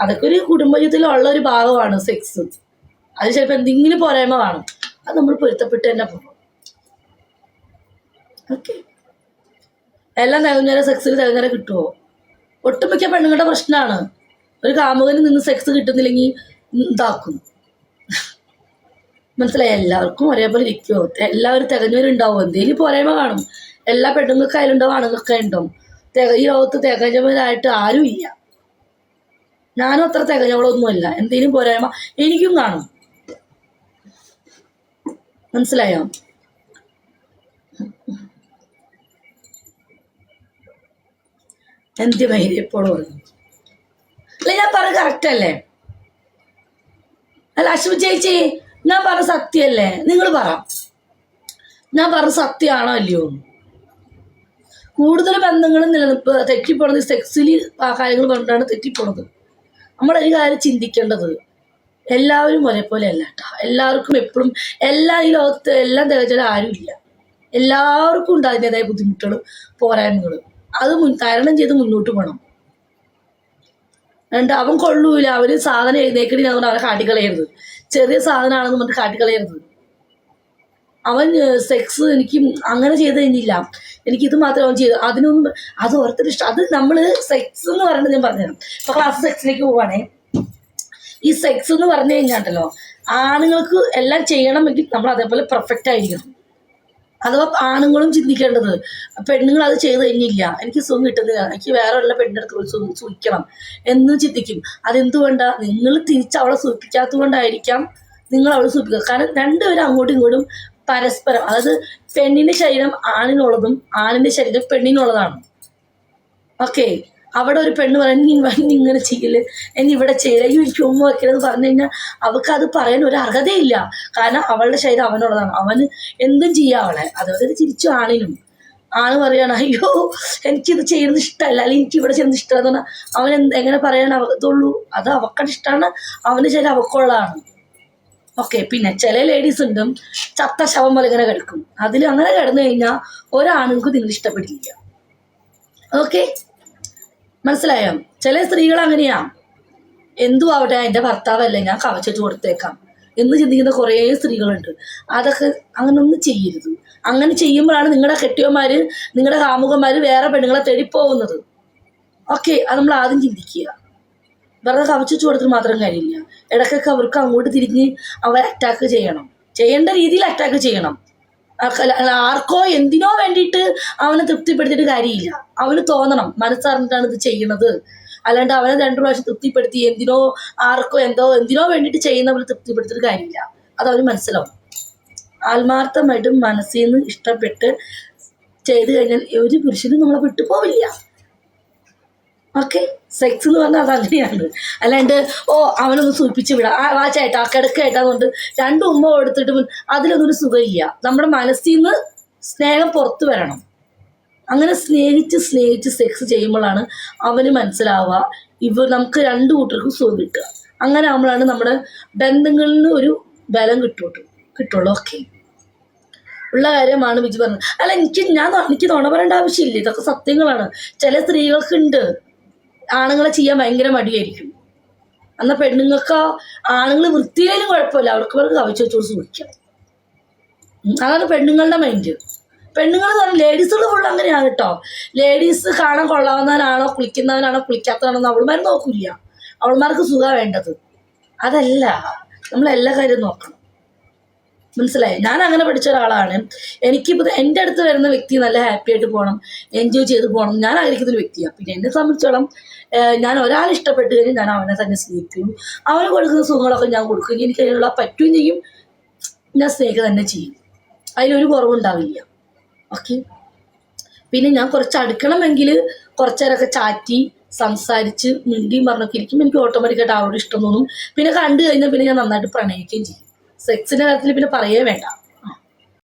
അതൊക്കെ ഒരു കുടുംബജീവിതത്തിലുള്ള ഒരു ഭാഗമാണ് സെക്സ് അത് ചിലപ്പോൾ എന്തെങ്കിലും പോരായ്മ കാണും അത് നമ്മൾ പൊരുത്തപ്പെട്ട് തന്നെ പോകും എല്ലാം തകഞ്ഞേരം സെക്സിൽ തകഞ്ഞേരം കിട്ടുമോ ഒട്ടുമിക്ക പെണ്ണുങ്ങളുടെ പ്രശ്നമാണ് ഒരു കാമുകന് നിന്ന് സെക്സ് കിട്ടുന്നില്ലെങ്കിൽ ഇതാക്കും. മനസ്സിലായി? എല്ലാവർക്കും ഒരേപോലെ ഇരിക്കുമോ എല്ലാവരും തികഞ്ഞവരുണ്ടാവും? എന്തെങ്കിലും പോരായ്മ കാണും. എല്ലാ പെണ്ണുങ്ങൾക്ക് അതിലുണ്ടാവും ആണുങ്ങൾക്കായാലും ഉണ്ടാവും. ഈ ലോകത്ത് തികഞ്ഞവരായിട്ട് ആരും ഇല്ല ഞാനും അത്ര തികഞ്ഞവളൊന്നുമല്ല. എന്തെങ്കിലും പോരായ്മ എനിക്കും കാണും. മനസ്സിലായോ? എന്ത് എപ്പോഴും പറഞ്ഞു അല്ല ഞാൻ പറഞ്ഞ കറക്റ്റ് അല്ലേ? അശ്വ ചേച്ചി ഞാൻ പറഞ്ഞ സത്യല്ലേ നിങ്ങൾ പറ. ഞാൻ പറഞ്ഞ സത്യമാണോ അല്ലയോ? കൂടുതൽ ബന്ധങ്ങളും നിലനിൽപ്പ് തെറ്റിപ്പോണത് സെക്സിൽ കാര്യങ്ങൾ പറഞ്ഞിട്ടാണ് തെറ്റിപ്പോണത്. നമ്മളൊരു കാര്യം ചിന്തിക്കേണ്ടത് എല്ലാവരും ഒരേപോലെ അല്ല കേട്ടോ എല്ലാവർക്കും എപ്പോഴും എല്ലാ ഈ ലോകത്ത് എല്ലാം തികച്ചാലും ആരുമില്ല എല്ലാവർക്കും ഉണ്ട് അതിന്റെതായ ബുദ്ധിമുട്ടുകളും പോരായ്മകളും. അത് മുൻ തരണം ചെയ്ത് മുന്നോട്ട് പോകണം എന്നിട്ട് അവൻ കൊള്ളൂല അവന് സാധനം എഴുന്നേക്കണി അവനെ കാട്ടിക്കളയരുത്. ചെറിയ സാധനമാണെന്ന് പറഞ്ഞിട്ട് കാട്ടിക്കളയരുത്. അവൻ സെക്സ് എനിക്ക് അങ്ങനെ ചെയ്ത് കഴിഞ്ഞില്ല. എനിക്ക് ഇത് മാത്രം അവൻ ചെയ്തു. അതിനൊന്നും അത് ഓരോരുത്തർ ഇഷ്ടം. അത് നമ്മൾ സെക്സ് എന്ന് പറയുന്നത് ഞാൻ പറഞ്ഞുതരാം. ഇപ്പൊ ക്ലാസ് സെക്സിലേക്ക് പോവാണേ. ഈ സെക്സ് എന്ന് പറഞ്ഞു കഴിഞ്ഞാണ്ടല്ലോ ആണുങ്ങൾക്ക് എല്ലാം ചെയ്യണമെങ്കിൽ നമ്മൾ അതേപോലെ പെർഫെക്റ്റ് ആയിരിക്കണം. അഥവാ ആണുങ്ങളും ചിന്തിക്കേണ്ടത് പെണ്ണുങ്ങൾ അത് ചെയ്ത് കഴിഞ്ഞില്ല എനിക്ക് സുഖം കിട്ടുന്നില്ല എനിക്ക് വേറെ ഉള്ള പെണ്ണിന്റെ അടുത്ത് പോയി സു- സൂക്ഷിക്കണം എന്ന് ചിന്തിക്കും. അതെന്തുകൊണ്ടാ? നിങ്ങൾ തിരിച്ച് അവളെ സൂക്ഷിക്കാത്തത് കൊണ്ടായിരിക്കാം നിങ്ങൾ അവളെ സൂക്ഷിക്കുക. കാരണം രണ്ടുപേരും അങ്ങോട്ടും ഇങ്ങോട്ടും പരസ്പരം അതായത് പെണ്ണിന്റെ ശരീരം ആണിനുള്ളതും ആണിന്റെ ശരീരം പെണ്ണിനുള്ളതാണ്. ഓക്കെ? അവിടെ ഒരു പെണ്ണ് പറയാൻ ഇങ്ങനെ ചെയ്യൽ എന്നെ ഇവിടെ ചെയ്യല ഈ ഉമ്മ വെക്കലെന്ന് പറഞ്ഞു കഴിഞ്ഞാൽ അവൾക്ക് അത് പറയാൻ ഒരു അർഹതയില്ല. കാരണം അവളുടെ ശരീരം അവനുള്ളതാണ്. അവന് എന്തും ചെയ്യാം അവളെ. അതുപോലെ തിരിച്ചു ആണിനും. ആണ് പറയാണ് അയ്യോ എനിക്കിത് ചെയ്യുന്നത് ഇഷ്ടമല്ല അല്ലെങ്കിൽ എനിക്ക് ഇവിടെ ചെയ്യുന്നത് ഇഷ്ടമല്ല അവൻ എങ്ങനെ പറയാൻ അവത്തുള്ളൂ അത് അവക്കടെ ഇഷ്ടമാണ് അവന് ശരീരം അവക്കുള്ളതാണ്. ഓക്കെ പിന്നെ ചില ലേഡീസ് ഉണ്ട് ചത്ത ശവം പോലെ ഇങ്ങനെ കിടക്കും. അതിൽ അങ്ങനെ കിടന്നു കഴിഞ്ഞാൽ ഒരാണുങ്ങൾക്ക് നിങ്ങൾ ഇഷ്ടപ്പെടില്ല ഓക്കെ? മനസ്സിലായോ? ചില സ്ത്രീകൾ അങ്ങനെയാ. എന്തു ആവട്ടെ എന്റെ ഭർത്താവല്ലേ ഞാൻ കവച്ചിട്ട് കൊടുത്തേക്കാം. എന്ന് ചിന്തിക്കുന്ന കുറേ സ്ത്രീകളുണ്ട്. അതൊക്കെ അങ്ങനെ ഒന്നും ചെയ്യരുത്. അങ്ങനെ ചെയ്യുമ്പോഴാണ് നിങ്ങളുടെ കെട്ടിയന്മാര് നിങ്ങളുടെ കാമുകന്മാര് വേറെ പെണ്ണുങ്ങളെ തേടി പോകുന്നത്. ഓക്കെ അത് നമ്മൾ ആദ്യം ചിന്തിക്കുക. വെറുതെ കവച്ചു കൊടുത്തിട്ട് മാത്രം കാര്യമില്ല. ഇടയ്ക്കൊക്കെ അവർക്ക് അങ്ങോട്ട് തിരിഞ്ഞ് അവരെ അറ്റാക്ക് ചെയ്യണം. ചെയ്യേണ്ട രീതിയിൽ അറ്റാക്ക് ചെയ്യണം. ആർക്കോ എന്തിനോ വേണ്ടിയിട്ട് അവനെ തൃപ്തിപ്പെടുത്തിയിട്ട് കാര്യമില്ല. അവന് തോന്നണം മനസ്സറിഞ്ഞിട്ടാണ് ഇത് ചെയ്യണത് അല്ലാണ്ട് അവനെ രണ്ടു പ്രാവശ്യം തൃപ്തിപ്പെടുത്തി എന്തിനോ ആർക്കോ എന്തോ എന്തിനോ വേണ്ടിയിട്ട് ചെയ്യുന്നവർ തൃപ്തിപ്പെടുത്തിയിട്ട് കാര്യമില്ല. അത് അവന് മനസ്സിലാവും. ആത്മാർത്ഥമായിട്ടും മനസ്സിൽ നിന്ന് ഇഷ്ടപ്പെട്ട് ചെയ്തു കഴിഞ്ഞാൽ ഒരു പുരുഷനും നമ്മളെ വിട്ടു പോവില്ല ഓക്കെ സെക്സ് എന്ന് പറഞ്ഞാൽ അത് അങ്ങനെയാണ്. അല്ലാണ്ട് ഓ അവനൊന്ന് സൂപ്പിച്ച് വിടാം. ആ ആ ചേട്ടാ കിടക്കേട്ടാന്നുകൊണ്ട് രണ്ട് ഉമ്മ കൊടുത്തിട്ട് അതിലൊന്നൊരു സുഖമില്ല. നമ്മുടെ മനസ്സിൽ നിന്ന് സ്നേഹം പുറത്തു വരണം. അങ്ങനെ സ്നേഹിച്ച് സ്നേഹിച്ച് സെക്സ് ചെയ്യുമ്പോഴാണ് അവന് മനസ്സിലാവുക ഇവ നമുക്ക് രണ്ട് കൂട്ടർക്കും സുഖം കിട്ടുക. അങ്ങനെ ആകുമ്പോഴാണ് നമ്മുടെ ബന്ധങ്ങളിൽ ഒരു ബലം കിട്ടുള്ളൂ കിട്ടുള്ളൂ. ഓക്കെ. ഉള്ള കാര്യമാണ് ബിജു പറഞ്ഞത്. അല്ല എനിക്ക് ഞാൻ എനിക്ക് നുണ പറയേണ്ട ആവശ്യമില്ല. ഇതൊക്കെ സത്യങ്ങളാണ്. ചില സ്ത്രീകൾക്കുണ്ട്. ആണുങ്ങളെ ചെയ്യാൻ ഭയങ്കര മടിയായിരിക്കും. എന്നാൽ പെണ്ണുങ്ങൾക്ക് ആണുങ്ങൾ വൃത്തിയിലും കുഴപ്പമില്ല. അവർക്ക് അവർക്ക് കവിച്ചു വെച്ചോട് കൊടുത്ത് ഉം, അതാണ് പെണ്ണുങ്ങളുടെ മൈൻഡ് പെണ്ണുങ്ങൾ പറഞ്ഞാൽ ലേഡീസുകൾ ഫുൾ അങ്ങനെയാണ് കേട്ടോ. ലേഡീസ് കാണാൻ കൊള്ളാവുന്നവനാണോ കുളിക്കുന്നവനാണോ കുളിക്കാത്തവനാണോ അവൾമാർ നോക്കില്ല. അവൾമാർക്ക് സുഖ വേണ്ടത്. അതല്ല നമ്മൾ എല്ലാ കാര്യവും നോക്കണം. മനസ്സിലായി? ഞാൻ അങ്ങനെ പഠിച്ച ഒരാളാണ്. എനിക്കിപ്പോൾ എന്റെ അടുത്ത് വരുന്ന വ്യക്തി നല്ല ഹാപ്പി ആയിട്ട് പോകണം എൻജോയ് ചെയ്ത് പോകണം ഞാൻ ആഗ്രഹിക്കുന്ന ഒരു വ്യക്തിയാണ് പിന്നെ എന്നെ സംബന്ധിച്ചോളം ഞാൻ ഒരാൾ ഇഷ്ടപ്പെട്ട് കഴിഞ്ഞാൽ ഞാൻ അവനെ തന്നെ സ്നേഹിക്കും. അവന് കൊടുക്കുന്ന സുഖങ്ങളൊക്കെ ഞാൻ കൊടുക്കും. എനിക്ക് അതിനുള്ള പറ്റുകയും ചെയ്യും. ഞാൻ സ്നേഹിക്കുക തന്നെ ചെയ്യും. അതിലൊരു കുറവുണ്ടാവില്ല. ഓക്കെ പിന്നെ ഞാൻ കുറച്ച് അടുക്കണമെങ്കിൽ കുറച്ചേരൊക്കെ ചാറ്റി സംസാരിച്ച് മിണ്ടിയും പറഞ്ഞൊക്കെ ഇരിക്കും എനിക്ക് ഓട്ടോമാറ്റിക്കായിട്ട് അവരോട് ഇഷ്ടം തോന്നും. പിന്നെ കണ്ടു കഴിഞ്ഞാൽ പിന്നെ ഞാൻ നന്നായിട്ട് പ്രണയിക്കുകയും ചെയ്യും. സെക്സിന്റെ കാര്യത്തിൽ പിന്നെ പറയേ വേണ്ട.